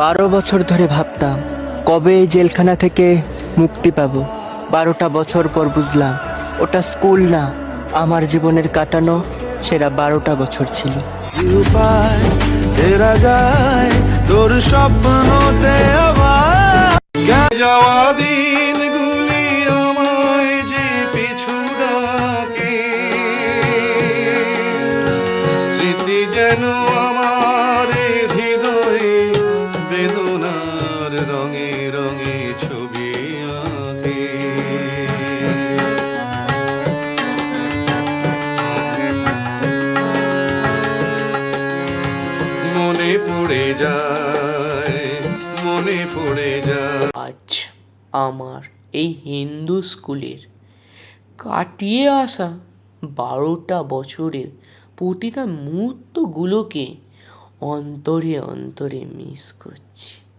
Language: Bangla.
বারো বছর ধরে ভাবতাম কবে এই জেলখানা থেকে মুক্তি পাব? বারোটা বছর পর বুঝলাম ওটা স্কুল না আমার জীবনের কাটানো সেরা বারোটা বছর ছিল। যায় তোর স্বপ্নতে আবার। যাওয়া দিনগুলি আমায় যে পিছু ডাকে স্মৃতি যেন ছবি মনে পড়ে মনে পড়ে আজ আমার এই হিন্দু স্কুলের কাটিয়ে আসা বারোটা বছরের প্রতিটা মুহূর্তগুলোকে অন্তরে অন্তরে মিস করছি।